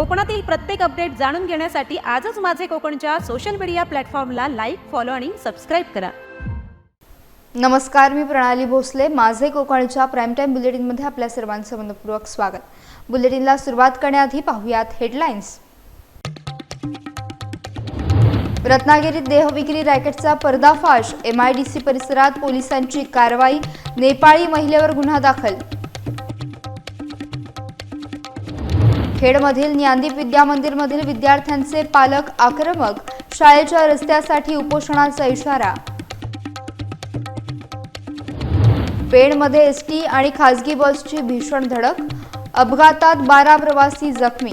कोकणातील प्रत्येक अपडेट जाणून घेण्यासाठी आजच माझे कोकणच्या सोशल मीडिया प्लॅटफॉर्मला लाईक फॉलो आणि सबस्क्राईब करा. नमस्कार मी प्रणाली भोसले. माझे कोकणच्या प्राईम टाईम बुलेटिनमध्ये आपल्या सर्वांचं मनपूर्वक स्वागत. बुलेटिनला सुरुवात करण्याआधी पाहूयात हेडलाईन्स रत्नागिरीत देहविक्री रॅकेटचा पर्दाफाश. एम आय डी सी परिसरात पोलिसांची कारवाई. नेपाळी महिलेवर गुन्हा दाखल. खेडमधील ज्ञानदीप विद्यामंदिरमधील विद्यार्थ्यांचे पालक आक्रमक शाळेच्या रस्त्यासाठी उपोषणाचा इशारा. पेणमध्ये एस टी आणि खासगी बसची भीषण धडक अपघातात बारा प्रवासी जखमी.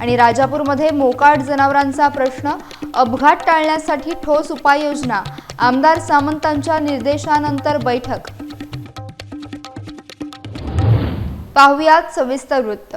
आणि राजापूरमध्ये मोकाट जनावरांचा प्रश्न अपघात टाळण्यासाठी ठोस उपाययोजना आमदार सामंतांच्या निर्देशानंतर बैठक. पाहुयात सविस्तर वृत्त.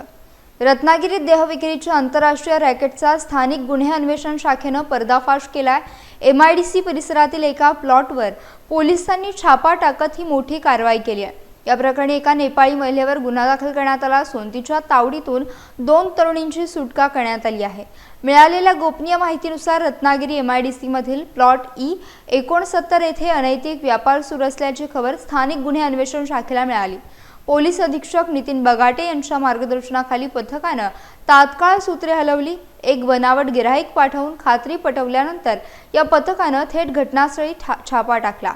रत्नागिरीत देहविक्रीच्या आंतरराष्ट्रीय रॅकेटचा स्थानिक गुन्हे अन्वेषण शाखेनं पर्दाफाश केलाय. एम आय डी सी परिसरातील एका प्लॉटवर पोलिसांनी छापा टाकत ही मोठी कारवाई केली आहे. या प्रकरणी एका नेपाळी महिलेवर गुन्हा दाखल करण्यात आला असून तिच्या तावडीतून दोन तरुणींची सुटका करण्यात आली आहे. मिळालेल्या गोपनीय माहितीनुसार रत्नागिरी एम आय डी सीमधील प्लॉट ई एकोणसत्तर येथे अनैतिक व्यापार सुरू असल्याची खबर स्थानिक गुन्हे अन्वेषण शाखेला मिळाली. पोलीस अधीक्षक नितीन बगाटे यांच्या मार्गदर्शनाखाली पथकानं तात्काळ सूत्रे हलवली. एक बनावट गिराईक पाठवून खात्री पटवल्यानंतर या पथकानं थेट घटनास्थळी छापा टाकला.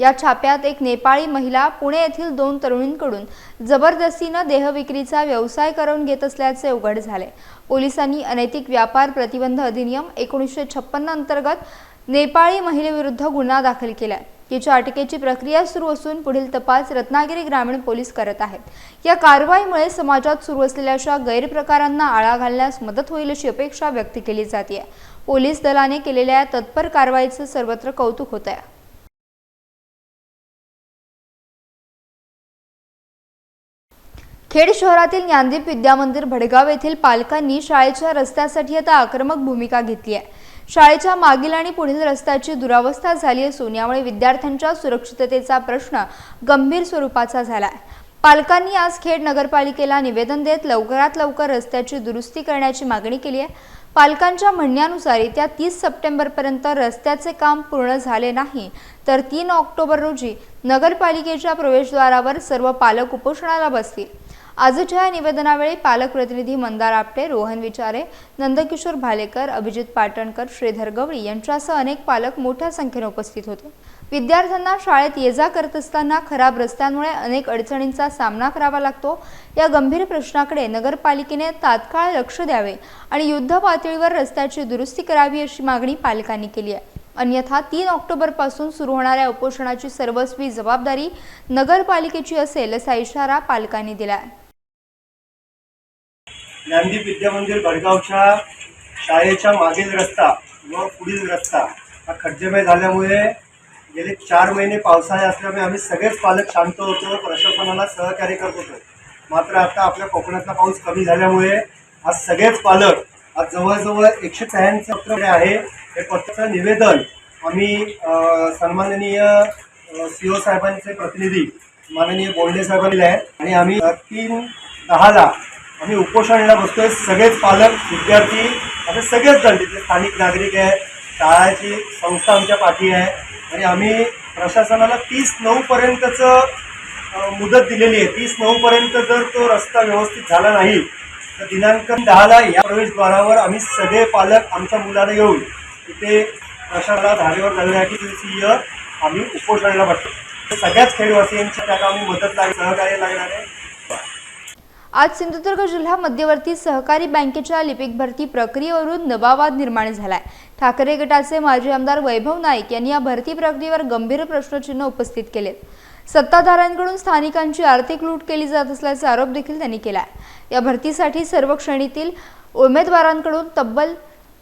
या छाप्यात एक नेपाळी महिला पुणे येथील दोन तरुणींकडून जबरदस्तीनं देहविक्रीचा व्यवसाय करून घेत असल्याचे उघड झाले. पोलिसांनी अनैतिक व्यापार प्रतिबंध अधिनियम एकोणीसशे छप्पन्न अंतर्गत नेपाळी महिलेविरुद्ध गुन्हा दाखल केला तिच्या अटकेची प्रक्रिया सुरू असून पुढील तपास रत्नागिरी ग्रामीण पोलीस करत आहेत. या कारवाईमुळे समाजात सुरू असलेल्या अशा गैरप्रकारांना आळा घालण्यास मदत होईल अशी अपेक्षा व्यक्त केली जाते पोलीस दलाने केलेल्या या तत्पर कारवाईचं सर्वत्र कौतुक होत आहे खेड शहरातील ज्ञानदीप विद्यामंदिर भडगाव येथील पालकांनी शाळेच्या रस्त्यासाठी आता आक्रमक भूमिका घेतली आहे. शाळेच्या मागील आणि पुढील रस्त्याची दुरावस्था झाली असून यामुळे विद्यार्थ्यांच्या सुरक्षिततेचा प्रश्न गंभीर स्वरूपाचा झाला आहे पालकांनी आज खेड नगरपालिकेला निवेदन देत लवकरात लवकर रस्त्याची दुरुस्ती करण्याची मागणी केली आहे. पालकांच्या म्हणण्यानुसार येत्या तीस सप्टेंबरपर्यंत रस्त्याचे काम पूर्ण झाले नाही तर तीन ऑक्टोबर रोजी नगरपालिकेच्या प्रवेशद्वारावर सर्व पालक उपोषणाला बसतील. आजच्या या निवेदनावेळी पालक प्रतिनिधी मंदार आपटे रोहन विचारे नंदकिशोर भालेकर अभिजित पाटणकर श्रीधर गवळी यांच्यासह अनेक पालक मोठ्या संख्येने उपस्थित होते. विद्यार्थ्यांना शाळेत ये जा करत असताना खराब रस्त्यांमुळे अनेक अडचणींचा सामना करावा लागतो. या गंभीर प्रश्नाकडे नगरपालिकेने तात्काळ लक्ष द्यावे आणि युद्ध पातळीवर रस्त्याची दुरुस्ती करावी अशी मागणी पालकांनी केली आहे. अन्यथा तीन ऑक्टोबरपासून सुरू होणाऱ्या उपोषणाची सर्वस्वी जबाबदारी नगरपालिकेची असेल असा इशारा पालकांनी दिला आहे ज्ञानदीप विद्यामंदिर भडगावच्या शाळेच्या मागील रस्ता व पुढील रस्ता हा खड्डेमय झाल्यामुळे गेले चार महिने पावसाळे असल्यामुळे आम्ही सगळेच पालक शांत होतो प्रशासनाला सहकार्य करत होतो. मात्र आता आपल्या कोकणातला पाऊस कमी झाल्यामुळे आज सगळेच पालक आज जवळजवळ एकशे शहाऐंशी पत्र आहे हे पत्राचं निवेदन आम्ही सन्माननीय सी ओ साहेबांचे प्रतिनिधी माननीय बोंडे साहेबांनी आहेत आणि आम्ही तीन दहाला आम्ही उपोषणाला बसतोय. सगळेच पालक विद्यार्थी असे सगळेच जण तिथले स्थानिक नागरिक आहे शाळाची संस्था आमच्या पाठी आहे. आणि आम्ही प्रशासनाला तीस नऊपर्यंतचं मुदत दिलेली आहे. तीस नऊपर्यंत जर तो रस्ता व्यवस्थित झाला नाही तर दिनांक दहाला या प्रवेशद्वारावर आम्ही सगळे पालक आमच्या मुलाला येऊन तिथे प्रशाला धारेवर जाण्यासाठी दिवसीय आम्ही उपोषणाला बसतो सगळ्याच खेडवासियांच्या त्या आम्ही मदत लाग सहकार्य लागणार आहे. आज सिंधुदुर्ग जिल्हा मध्यवर्ती सहकारी बँकेच्या लिपिक भरती प्रक्रियेवरून नवावाद निर्माण झालाय. ठाकरे गटाचे माजी आमदार वैभव नाईक यांनी या भरती प्रक्रियेवर गंभीर प्रश्नचिन्ह उपस्थित केले सत्ताधाऱ्यांकडून स्थानिकांची आर्थिक लूट केली जात असल्याचा आरोप देखील त्यांनी केलाय. या भरतीसाठी सर्व श्रेणीतील उमेदवारांकडून तब्बल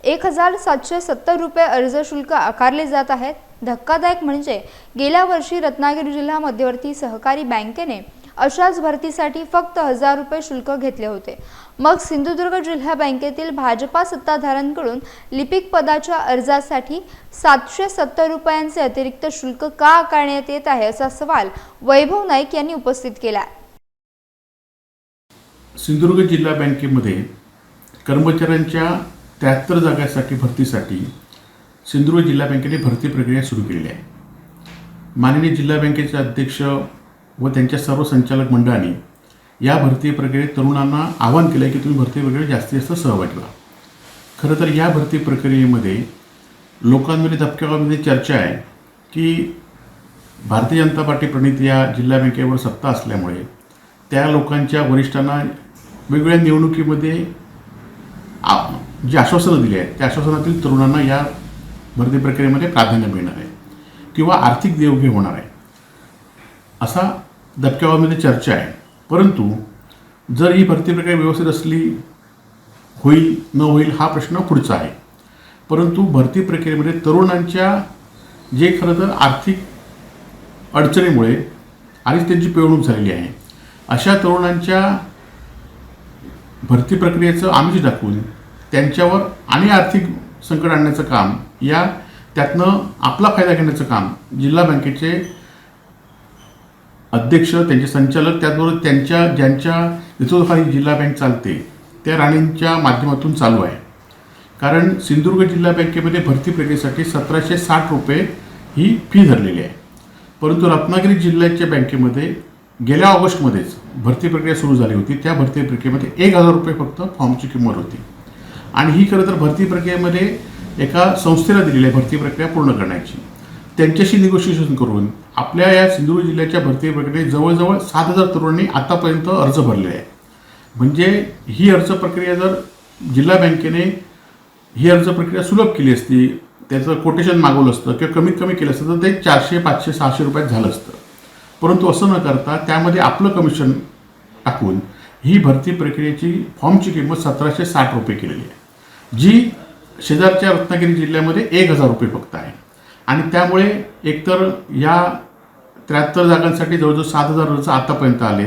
एक हजार सातशे सत्तर रुपये अर्ज शुल्क आकारले जात आहेत. धक्कादायक म्हणजे गेल्या वर्षी रत्नागिरी जिल्हा मध्यवर्ती सहकारी बँकेने अशाच भरतीसाठी फक्त हजार रुपये शुल्क घेतले होते. मग सिंधुदुर्ग जिल्हा बँकेतील भाजपा सत्ताधाऱ्यांकडून लिपिक पदाच्या अर्जासाठी सातशे सत्तर रुपयांचे अतिरिक्त शुल्क का आकारण्यात येत आहे असा सवाल वैभव नाईक यांनी उपस्थित केला. सिंधुदुर्ग जिल्हा बँकेमध्ये कर्मचाऱ्यांच्या त्र्याहत्तर जागांसाठी भरतीसाठी सिंधुदुर्ग जिल्हा बँकेने भरती प्रक्रिया सुरू केलेली आहे. माननीय जिल्हा बँकेचे अध्यक्ष व त्यांच्या सर्व संचालक मंडळाने या भरती प्रक्रियेत तरुणांना आवाहन केलं आहे की तुम्ही भरती प्रक्रियेत जास्तीत जास्त सहभागी व्हा. खरं तर या भरती प्रक्रियेमध्ये लोकांमध्ये धबक्यामध्ये चर्चा आहे की भारतीय जनता पार्टी प्रणित या जिल्हा बँकेवर सत्ता असल्यामुळे त्या लोकांच्या वरिष्ठांना वेगवेगळ्या निवडणुकीमध्ये आ- जी आश्वासनं दिली आहेत त्या आश्वासनातील तरुणांना या भरती प्रक्रियेमध्ये प्राधान्य मिळणार आहे किंवा आर्थिक देवघेव होणार आहे. असा दबक्यामध्ये चर्चा आहे. परंतु जर ही भरती प्रक्रिया व्यवस्थित असली होईल न होईल हा प्रश्न पुढचा आहे. परंतु भरती प्रक्रियेमध्ये तरुणांच्या जे खरं तर आर्थिक अडचणीमुळे आधीच त्यांची पिळवणूक झालेली आहे अशा तरुणांच्या भरती प्रक्रियेचं आमिष दाखवून त्यांच्यावर आणि आर्थिक संकट आणण्याचं काम या त्यातनं आपला फायदा घेण्याचं काम जिल्हा बँकेचे अध्यक्ष त्यांचे संचालक त्याचबरोबर त्यांच्या ज्यांच्या नेतृत्वाखाली जिल्हा बँक चालते त्या राणींच्या माध्यमातून चालू आहे. कारण सिंधुदुर्ग जिल्हा बँकेमध्ये भरती प्रक्रियेसाठी सतराशे साठ रुपये ही फी धरलेली आहे. परंतु रत्नागिरी जिल्ह्याच्या बँकेमध्ये गेल्या ऑगस्टमध्येच भरती प्रक्रिया सुरू झाली होती. त्या भरती प्रक्रियेमध्ये एक हजार रुपये फक्त फॉर्मची किंमत होती. आणि ही खरं तर भरती प्रक्रियेमध्ये एका संस्थेला दिलेली आहे भरती प्रक्रिया पूर्ण करण्याची. त्यांच्याशी निगोशिएशन करून. आपल्या या सिंधुदुर्ग जिल्ह्याच्या भरती प्रक्रियेत जवळजवळ सात हजार तरुणांनी आतापर्यंत अर्ज भरले आहे म्हणजे ही अर्ज प्रक्रिया जर जिल्हा बँकेने ही अर्ज प्रक्रिया सुलभ केली असती त्याचं कोटेशन मागवलं असतं किंवा कमीत कमी केलं असतं तर ते चारशे पाचशे सहाशे रुपयात झालं असतं. परंतु असं न करता त्यामध्ये आपलं कमिशन टाकून ही भरती प्रक्रियेची फॉर्मची किंमत सतराशे साठ रुपये केलेली आहे. जी शेजारच्या रत्नागिरी जिल्ह्यामध्ये एक हजार रुपये फक्त आहे. आणि त्यामुळे एकतर या त्र्याहत्तर जागांसाठी जवळजवळ सात हजार अर्ज आतापर्यंत आले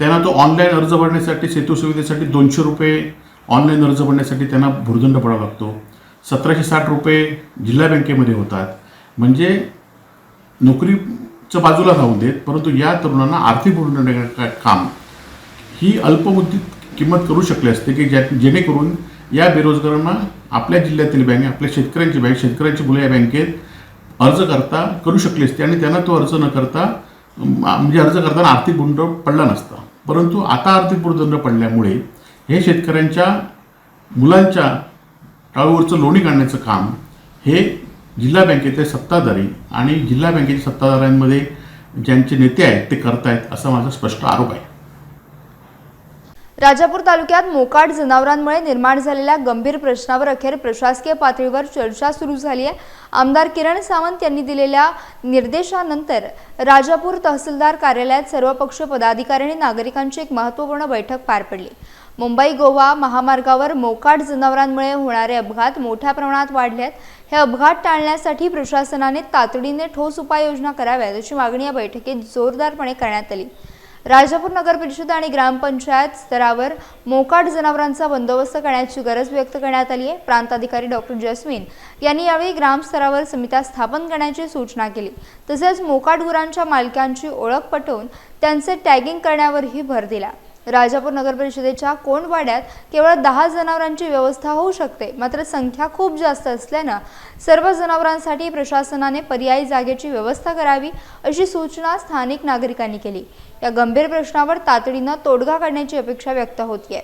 त्यांना तो ऑनलाईन अर्ज भरण्यासाठी सेतू सुविधेसाठी दोनशे रुपये ऑनलाईन अर्ज भरण्यासाठी त्यांना भुर्दंड पडावा लागतो. सतराशे साठ रुपये जिल्हा बँकेमध्ये होतात. म्हणजे नोकरीचं बाजूला राहून देत परंतु या तरुणांना आर्थिक भुर्दंड काम ही अल्पमुदतीत किंमत करू शकली असते की ज्या जेणेकरून या बेरोजगारांना आपल्या जिल्ह्यातील बँक आपल्या शेतकऱ्यांची बँक शेतकऱ्यांची मुलं या बँकेत अर्ज करता करू शकली असते आणि त्यांना तो अर्ज न करता म्हणजे अर्ज करताना आर्थिक गुंड पडला नसता. परंतु आता आर्थिक भूर्दंड पडल्यामुळे हे शेतकऱ्यांच्या मुलांच्या टाळूवरचं लोणी काढण्याचं काम हे जिल्हा बँकेचे सत्ताधारी आणि जिल्हा बँकेच्या सत्ताधाऱ्यांमध्ये ज्यांचे नेते आहेत ते करतायत असा माझा स्पष्ट आरोप आहे. राजापूर तालुक्यात मोकाट जनावरांमुळे निर्माण झालेल्या गंभीर प्रश्नावर अखेर प्रशासकीय पातळीवर चर्चा सुरू झाली आहे. आमदार किरण सावंत यांनी दिलेल्या निर्देशानंतर राजापूर तहसीलदार कार्यालयात सर्वपक्ष पदाधिकारी आणि नागरिकांची एक महत्त्वपूर्ण बैठक पार पडली. मुंबई गोवा महामार्गावर मोकाट जनावरांमुळे होणारे अपघात मोठ्या प्रमाणात वाढले आहेत. हे अपघात टाळण्यासाठी प्रशासनाने तातडीने ठोस उपाययोजना कराव्यात अशी मागणी या बैठकीत जोरदारपणे करण्यात आली. राजापूर नगर परिषद आणि ग्रामपंचायत स्तरावर मोकाट जनावरांचा बंदोबस्त करण्याची गरज व्यक्त करण्यात आली आहे. प्रांताधिकारी डॉक्टर जस्मिन यांनी यावेळी ग्रामस्तरावर समित्या स्थापन करण्याची सूचना केली. तसेच मोकाट गुरांच्या मालकांची ओळख पटवून त्यांचे टॅगिंग करण्यावरही भर दिला. राजापूर नगर परिषदेच्या कोंडवाड्यात केवळ दहा जनावरांची व्यवस्था होऊ शकते मात्र संख्या खूप जास्त असल्यानं सर्व जनावरांसाठी प्रशासनाने पर्यायी जागेची व्यवस्था करावी अशी सूचना स्थानिक नागरिकांनी केली. या गंभीर प्रश्नावर तातडीनं तोडगा काढण्याची अपेक्षा व्यक्त होतीये.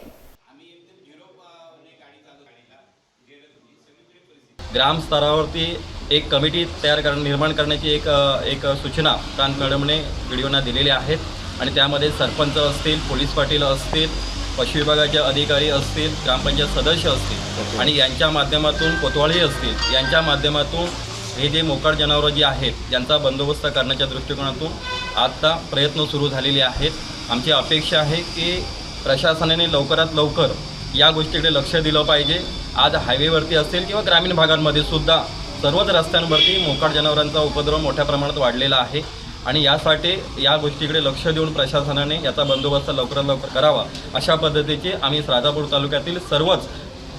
ग्रामस्तरावरती एक कमिटी तयार कर निर्माण करण्याची एक एक सूचना प्रांत मॅडमने व्हिडिओना दिलेली आहेत. आणि त्यामध्ये सरपंच असतील पोलीस पाटील असतील पशु विभागाचे अधिकारी असतील ग्रामपंचायत सदस्य असतील. आणि यांच्या माध्यमातून कोतवाळी असतील यांच्या माध्यमातून हे जे मोकाट जनावरं जी आहेत यांचा बंदोबस्त करण्याच्या दृष्टिकोनातून आता प्रयत्न सुरू झालेले आहेत. आमची अपेक्षा आहे की प्रशासनाने लवकरात लवकर या गोष्टीकडे लक्ष दिलं पाहिजे. आज हायवेवरती असेल किंवा ग्रामीण भागांमध्ये सुद्धा सर्वच रस्त्यांवरती मोकाट जनावरांचा उपद्रव मोठ्या प्रमाणात वाढलेला आहे. आणि यासाठी या गोष्टीकडे लक्ष देऊन प्रशासनाने याचा बंदोबस्त लवकरात लवकर करावा. अशा पद्धतीचे आम्ही राजापूर तालुक्यातील सर्वच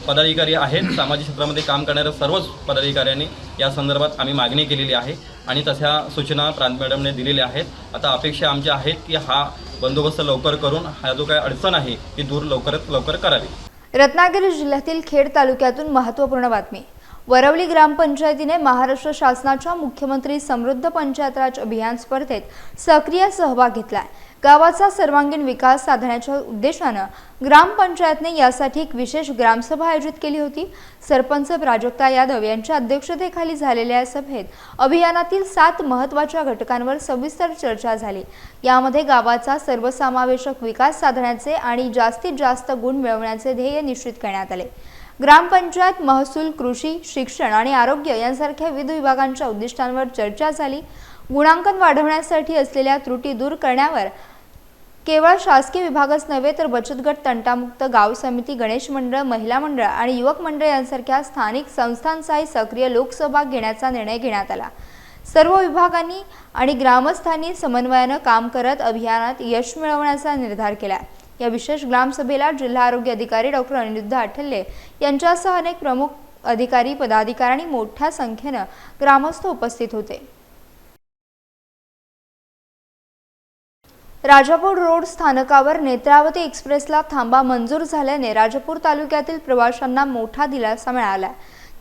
पदाधिकारी आहेत. सामाजिक क्षेत्रामध्ये काम करणाऱ्या सर्वच पदाधिकाऱ्यांनी या संदर्भात आम्ही मागणी केलेली आहे आणि तशा सूचना प्रांत मॅडमने दिलेल्या आहेत. आता अपेक्षा आमच्या आहेत की हा बंदोबस्त लवकर करून हा जो काय अडचण आहे ती दूर लवकरात लवकर करावी. रत्नागिरी जिल्ह्यातील खेड तालुक्यातून महत्त्वपूर्ण बातमी. वरवली ग्रामपंचायतीने महाराष्ट्र शासनाच्या मुख्यमंत्री समृद्ध पंचायत राज अभियान स्पर्धेत सक्रिय सहभाग घेतलाय. गावाचा सर्वांगीण विकास साधण्याच्या उद्देशानं ग्रामपंचायतने यासाठी एक विशेष ग्रामसभा आयोजित केली होती. सरपंच प्राजक्ता यादव यांच्या अध्यक्षतेखाली झालेल्या या सभेत अभियानातील सात महत्त्वाच्या घटकांवर सविस्तर चर्चा झाली. यामध्ये गावाचा सर्वसमावेशक विकास साधण्याचे आणि जास्तीत जास्त गुण मिळवण्याचे ध्येय निश्चित करण्यात आले. ग्रामपंचायत महसूल कृषी शिक्षण आणि आरोग्य यांसारख्या विविध विभागांच्या उद्दिष्टांवर चर्चा झाली. गुणांकन वाढवण्यासाठी असलेल्या त्रुटी दूर करण्यावर केवळ शासकीय विभागच नव्हे तर बचत गट तंटामुक्त गाव समिती गणेश मंडळ महिला मंडळ आणि युवक मंडळ यांसारख्या स्थानिक संस्थांचाही सक्रिय लोकसहभाग घेण्याचा निर्णय घेण्यात आला. सर्व विभागांनी आणि ग्रामस्थांनी समन्वयानं काम करत अभियानात यश मिळवण्याचा निर्धार केला. या विशेष ग्रामसभेला जिल्हा आरोग्य अधिकारी डॉक्टर अनिरुद्ध आठल्ले यांच्यासह अनेक प्रमुख अधिकारी पदाधिकारी आणि मोठ्या संख्येनं ग्रामस्थ उपस्थित होते. राजापूर रोड स्थानकावर नेत्रावती एक्सप्रेसला थांबा मंजूर झाल्याने राजापूर तालुक्यातील प्रवाशांना मोठा दिलासा मिळाला.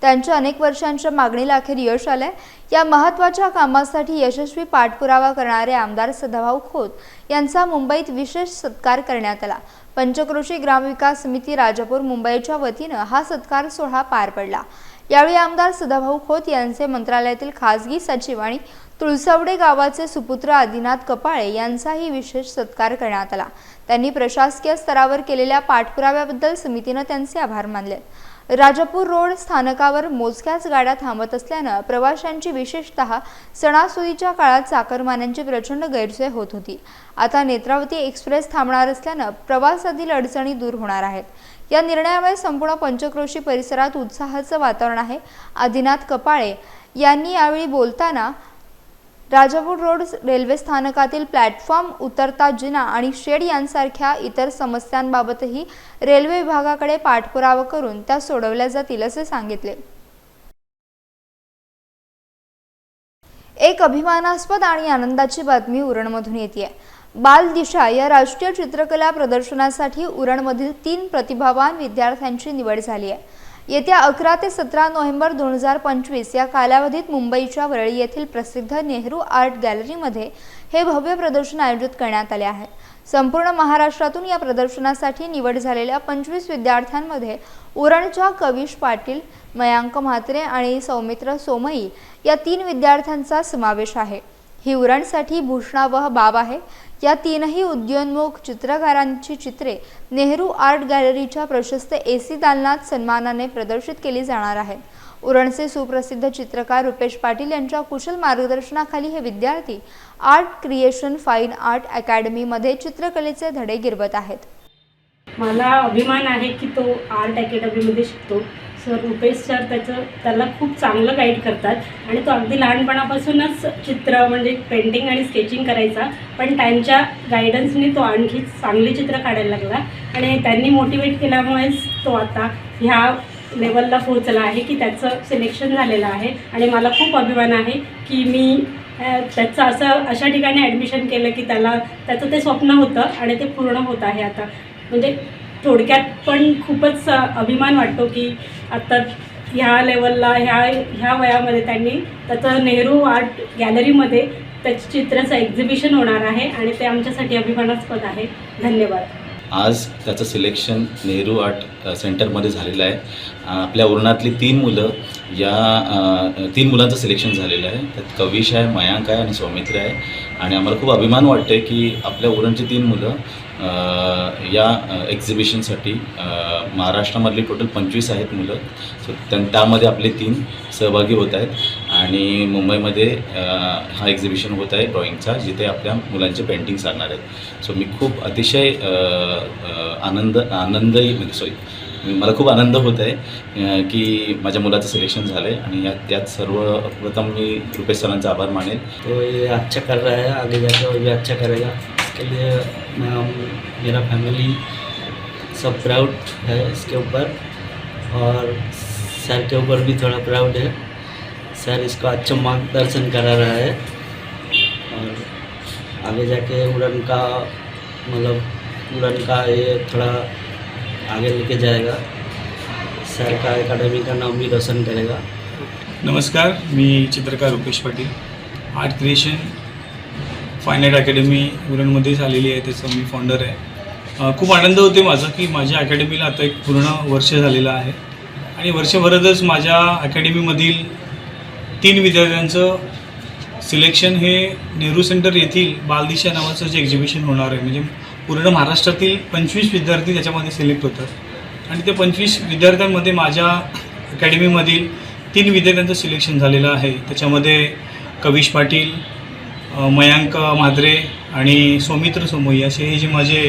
त्यांच्या अनेक वर्षांच्या मागणीला अखेर यश आलंय. या महत्त्वाच्या कामासाठी यशस्वी पाठपुरावा करणारे आमदार सदाभाऊ खोत यांचा मुंबईत विशेष सत्कार करण्यात आला. पंचक्रोशी ग्रामविकास समिती राजापूर मुंबईच्या वतीनं हा सत्कार सोहळा पार पडला. यावेळी आमदार सदाभाऊ खोत यांचे मंत्रालयातील खासगी सचिव आणि तुळसावडे गावाचे सुपुत्र आदिनाथ कपाळे यांचाही विशेष सत्कार करण्यात आला. त्यांनी प्रशासकीय स्तरावर केलेल्या पाठपुराव्याबद्दल समितीनं त्यांचे आभार मानले. राजापूर रोड स्थानकावर मोजक्याच गाड्या थांबत असल्यानं प्रवाशांची विशेषतः सणासुदीच्या काळात चाकरमान्यांची प्रचंड गैरसोय होत होती. आता नेत्रावती एक्सप्रेस थांबणार असल्यानं प्रवासातील अडचणी दूर होणार आहेत. या निर्णयामुळे संपूर्ण पंचक्रोशी परिसरात उत्साहाचं वातावरण आहे. आदिनाथ कपाळे यांनी यावेळी बोलताना राजापूर रोड रेल्वे स्थानकातील प्लॅटफॉर्म उतरता जिना आणि शेड यांसारख्या इतर समस्यांबाबतही रेल्वे विभागाकडे पाठपुरावा करून त्या सोडवल्या जातील असे सांगितले. एक अभिमानास्पद आणि आनंदाची बातमी उरणमधून येते बाल दिशा या राष्ट्रीय चित्रकला प्रदर्शनासाठी उरणमधील तीन प्रतिभावान विद्यार्थ्यांची निवड झाली आहे येत्या अकरा ते सतरा नोव्हेंबर दोन हजार पंचवीस या कालावधीत मुंबईच्या वरळी येथील प्रसिद्ध नेहरू आर्ट गॅलरीमध्ये हे भव्य प्रदर्शन आयोजित करण्यात आले आहे. संपूर्ण महाराष्ट्रातून या प्रदर्शनासाठी निवड झालेल्या पंचवीस विद्यार्थ्यांमध्ये उरणच्या कविश पाटील मयांक म्हात्रे आणि सौमित्र सोमई या तीन विद्यार्थ्यांचा समावेश आहे. ही उरणसाठी भूषणावह बाब आहे. या तीनही उद्योन्मुख चित्रकारांची चित्रे नेहरू आर्ट गॅलरीच्या प्रशस्त ए सी दालनात सन्मानाने प्रदर्शित केली जाणार आहेत. उरणचे सुप्रसिद्ध चित्रकार रुपेश पाटील यांच्या कुशल मार्गदर्शनाखाली हे विद्यार्थी आर्ट क्रिएशन फाईन आर्ट अकॅडमीमध्ये चित्रकलेचे धडे गिरवत आहेत. मला अभिमान आहे की तो आर्ट अकॅडमीमध्ये शिकतो. सर रुपेश सर त्याचं त्याला खूप चांगलं गाईड करतात. आणि तो अगदी लहानपणापासूनच चित्र म्हणजे पेंटिंग आणि स्केचिंग करायचा पण त्यांच्या गायडन्सने तो आणखी चांगली चित्र काढायला लागला. आणि त्यांनी मोटिवेट केल्यामुळेच तो आता ह्या लेवलला पोहोचला आहे की त्याचं सिलेक्शन झालेलं आहे. आणि मला खूप अभिमान आहे की मी त्याचं असं अशा ठिकाणी ॲडमिशन केलं की त्याला त्याचं ते स्वप्न होतं आणि ते पूर्ण होत आहे आता. म्हणजे थोडक्यात पण खूपच अभिमान वाटतो की आत्ता ह्या लेवलला ह्या ह्या वयामध्ये त्यांनी त्याचं नेहरू आर्ट गॅलरीमध्ये त्याच्या चित्राचं एक्झिबिशन होणार आहे आणि ते आमच्यासाठी अभिमानास्पद आहे. धन्यवाद. आज त्याचं सिलेक्शन नेहरू आर्ट सेंटरमध्ये झालेलं आहे. आपल्या उरणातली तीन मुलं या तीन मुलांचं सिलेक्शन झालेलं आहे. त्यात कविश आहे मयांक आहे आणि सौमित्र आहे. आणि आम्हाला खूप अभिमान वाटतो आहे की आपल्या उरणची तीन मुलं या एक्झिबिशनसाठी महाराष्ट्रामधली टोटल पंचवीस आहेत मुलं. सो त्यां त्यामध्ये आपले तीन सहभागी होत आहेत. आणि मुंबईमध्ये हा एक्झिबिशन होत आहे ड्रॉइंगचा जिथे आपल्या मुलांचे पेंटिंग सांगणार आहेत. सो मी खूप अतिशय आनंद आनंदही म्हणजे सॉरी मला खूप आनंद होत आहे की माझ्या मुलाचं सिलेक्शन झालं आहे आणि यात त्यात सर्वप्रथम मी रुपेश सरांचा आभार मानेल. तो ये अच्छा कर रहा है आगे जाके और भी अच्छा करेगा इसके लिए मैं मेरा फैमिली सब प्राउड है इसके ऊपर। और सर के ऊपर भी थोड़ा प्राउड है। सर इसको अच्छा मार्गदर्शन करा रहा है। और आगे जाके उड़न का मतलब उड़न का ये थोड़ा आगे लेके जाएगा। सर का एकेडमी का नाम भी रोशन करेगा। नमस्कार, मी चित्रकार Rupesh Patil. Art creation fine art academy उरणमध्येच आलेली आहे त्याचं मी फाउंडर आहे. खूप आनंद होते माझा की माझ्या अकॅडमीला आता एक पूर्ण वर्ष झालेलं आहे. आणि वर्षभरातच माझ्या अकॅडमीमधील तीन विद्यार्थ्यांचं सिलेक्शन हे नेहरू सेंटर येथील बालदिशा नावाचं जे एक्झिबिशन होणार आहे म्हणजे पूर्ण महाराष्ट्रातील पंचवीस विद्यार्थी त्याच्यामध्ये सिलेक्ट होतात. आणि त्या पंचवीस विद्यार्थ्यांमध्ये माझ्या अकॅडमीमधील तीन विद्यार्थ्यांचं सिलेक्शन झालेलं आहे. त्याच्यामध्ये कविश पाटील मयांक म्हात्रे आणि सौमित्र सोमोई असे हे जे माझे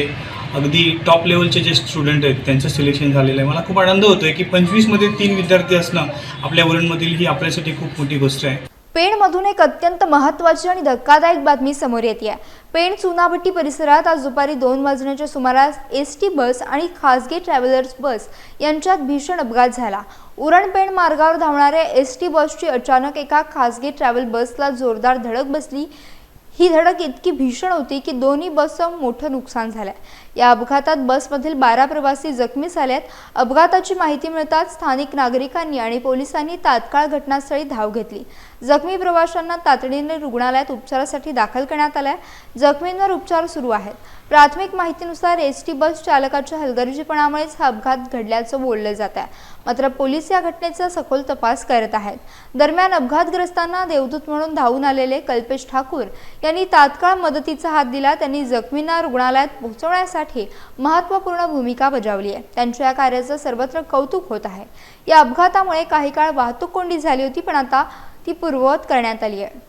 अगदी टॉप लेवलचे जे स्टुडंट आहेत त्यांचं सिलेक्शन झालेलं आहे. मला खूप आनंद होतो आहे की पंचवीसमध्ये तीन विद्यार्थी असणं आपल्या वरणमधील ही आपल्यासाठी खूप मोठी गोष्ट आहे. पेणमधून एक अत्यंत महत्त्वाची आणि धक्कादायक बातमी समोर येते आहे. पेण चुनाभट्टी परिसरात आज दुपारी दोन वाजण्याच्या सुमारास एस टी बस आणि खासगी ट्रॅव्हलर्स बस यांच्यात भीषण अपघात झाला. उरण पेण मार्गावर धावणाऱ्या एस टी बसची अचानक एका खासगी ट्रॅव्हल बसला जोरदार धडक बसली. ही धडक इतकी भीषण होती की दोन्ही बसचं मोठं नुकसान झालंय. या अपघातात बसमधील बारा प्रवासी जखमी झालेत अपघाताची माहिती मिळताच स्थानिक नागरिकांनी आणि पोलिसांनी तात्काळ घटनास्थळी धाव घेतली. जखमी प्रवाशांना तातडीने रुग्णालयात उपचारासाठी दाखल करण्यात आलाय. जखमींवर उपचार सुरू आहेत. प्राथमिक माहितीनुसार एस टी बस चालकाच्या हलगर्जीपणामुळेच हा अपघात घडल्याचं बोललं जात आहे. मात्र पोलीस या घटनेचा सखोल तपास करत आहेत. दरम्यान अपघातग्रस्तांना देवदूत म्हणून धावून आलेले कल्पेश ठाकूर यांनी तात्काळ मदतीचा हात दिला. त्यांनी जखमींना रुग्णालयात पोहोचवण्यासाठी महत्त्वपूर्ण भूमिका बजावली आहे. त्यांच्या या कार्याचं सर्वत्र कौतुक होत आहे. या अपघातामुळे काही काळ वाहतूक कोंडी झाली होती पण आता ती पूर्ववत करण्यात आली आहे.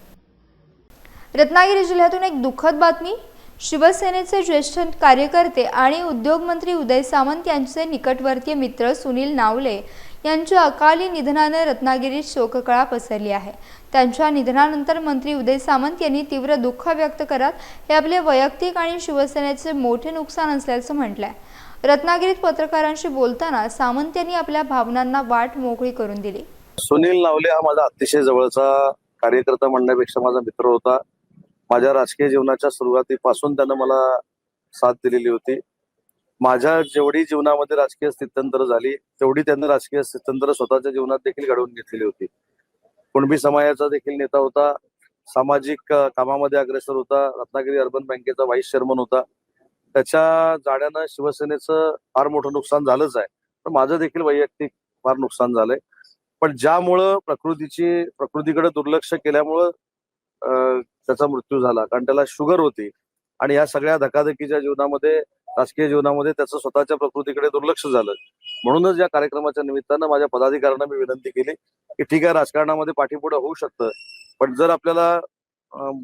रत्नागिरी जिल्ह्यातून एक दुःखद बातमी. शिवसेनेचे ज्येष्ठ कार्यकर्ते आणि उद्योगमंत्री उदय सामंत यांचे निकटवर्तीय मित्र सुनील नावले यांच्या अकाली निधनानं रत्नागिरीत शोककळा पसरली आहे. त्यांच्या निधनानंतर मंत्री उदय सामंत यांनी तीव्र दुःख व्यक्त करत हे आपले वैयक्तिक आणि शिवसेनेचे मोठे नुकसान असल्याचं म्हटलंय. रत्नागिरीत पत्रकारांशी बोलताना सामंत यांनी आपल्या भावनांना वाट मोकळी करून दिली. सुनील नावले हा माझा अतिशय जवळचा कार्यकर्ता म्हणण्यापेक्षा माझा मित्र होता. माझ्या राजकीय जीवनाच्या सुरुवातीपासून त्यानं मला साथ दिलेली होती. माझ्या जेवढी जीवनामध्ये राजकीय स्थित्यंतर झाली तेवढी त्यांनी राजकीय स्थित्यंतर स्वतःच्या जीवनात देखील घडवून घेतलेली होती. कुणबी समाजाचा देखील नेता होता सामाजिक कामामध्ये अग्रेसर होता रत्नागिरी अर्बन बँकेचा व्हाईस चेअरमन होता. त्याच्या जाण्यानं शिवसेनेचं फार मोठं नुकसान झालंच आहे. पण माझं देखील वैयक्तिक फार नुकसान झालंय. पण ज्यामुळं प्रकृतीची प्रकृतीकडे दुर्लक्ष केल्यामुळं त्याचा मृत्यू झाला. कारण त्याला शुगर होती. आणि या सगळ्या धकाधकीच्या जीवनामध्ये राजकीय जीवनामध्ये त्याचं स्वतःच्या प्रकृतीकडे दुर्लक्ष झालं. म्हणूनच या कार्यक्रमाच्या निमित्तानं माझ्या पदाधिकाऱ्यांना मी विनंती केली की ठीक आहे राजकारणामध्ये पाठीपुढं होऊ शकतं. पण जर आपल्याला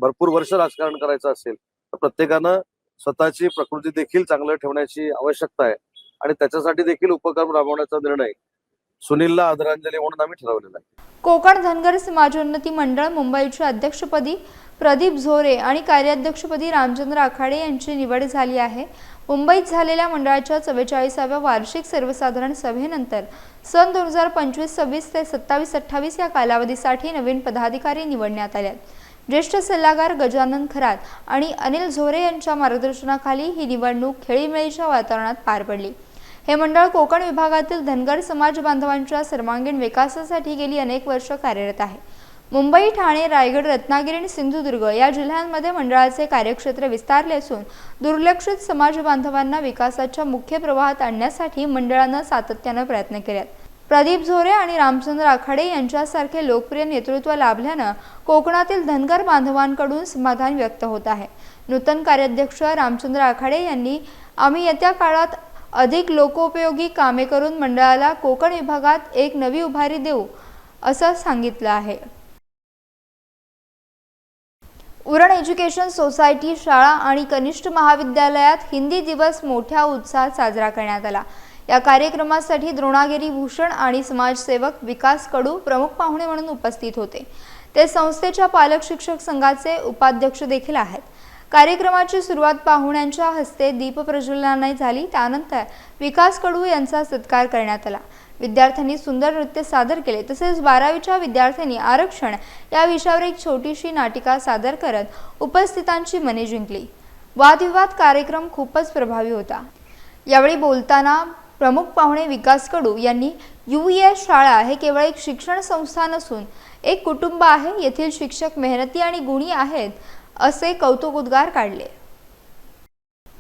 भरपूर वर्ष राजकारण करायचं असेल तर प्रत्येकानं स्वतःची प्रकृती देखील चांगलं ठेवण्याची आवश्यकता आहे. आणि त्याच्यासाठी देखील उपक्रम राबवण्याचा निर्णय सुनीलला आदरांजली म्हणून आम्ही ठरवलेला आहे. कोकण धनगर समाजोन्नती मंडळ मुंबईच्या अध्यक्षपदी प्रदीप झोरे आणि कार्याध्यक्षपदी रामचंद्र आखाडे यांची निवड झाली आहे. मुंबईत झालेल्या मंडळाच्या चव्वेचाळीसाव्या वार्षिक सर्वसाधारण सभेनंतर सन दोन हजार पंचवीस सव्वीस ते सत्तावीस अठ्ठावीस या कालावधीसाठी नवीन पदाधिकारी निवडण्यात आल्यात. ज्येष्ठ सल्लागार गजानन खरात आणि अनिल झोरे यांच्या मार्गदर्शनाखाली ही निवडणूक खेळीमेळीच्या वातावरणात पार पडली. हे मंडळ कोकण विभागातील धनगर समाज बांधवांच्या सर्वांगीण विकासासाठी गेली अनेक वर्ष कार्यरत आहे. मुंबई ठाणे रायगड रत्नागिरी आणि सिंधुदुर्ग या जिल्ह्यांमध्ये मंडळाचे कार्यक्षेत्र विस्तारले असून दुर्लक्षित समाज बांधवांना विकासाच्या मुख्य प्रवाहात आणण्यासाठी मंडळानं सातत्यानं प्रयत्न केलेत. प्रदीप झोरे आणि रामचंद्र आखाडे यांच्यासारखे लोकप्रिय नेतृत्व लाभल्यानं कोकणातील धनगर बांधवांकडून समाधान व्यक्त होत आहे. नूतन कार्याध्यक्ष रामचंद्र आखाडे यांनी आम्ही येत्या काळात अधिक लोकोपयोगी कामे करून मंडळाला कोकण विभागात एक नवी उभारी देऊ असं सांगितलं आहे. उरण एज्युकेशन सोसायटी शाळा आणि कनिष्ठ महाविद्यालयात हिंदी दिवस मोठ्या उत्साहात साजरा करण्यात आला. या कार्यक्रमासाठी द्रोणागिरी भूषण आणि समाजसेवक विकास कडू प्रमुख पाहुणे म्हणून उपस्थित होते. ते संस्थेच्या पालक शिक्षक संघाचे उपाध्यक्ष देखील आहेत. कार्यक्रमाची सुरुवात पाहुण्यांच्या हस्ते दीपप्रज्वलनाने झाली. त्यानंतर विकास कडू यांचा सत्कार करण्यात आला. विद्यार्थ्यांनी सुंदर नृत्य सादर केले. तसेच बारावीच्या विद्यार्थ्यांनी आरक्षण या विषयावर एक छोटीशी नाटिका सादर करत उपस्थितांची मने जिंकली. वादविवाद कार्यक्रम खूपच प्रभावी होता. यावेळी बोलताना प्रमुख पाहुणे विकास कडू यांनी यू एस शाळा हे केवळ एक शिक्षण संस्था नसून एक कुटुंब आहे. येथील शिक्षक मेहनती आणि गुणी आहेत असे कौतुक उद्गार काढले.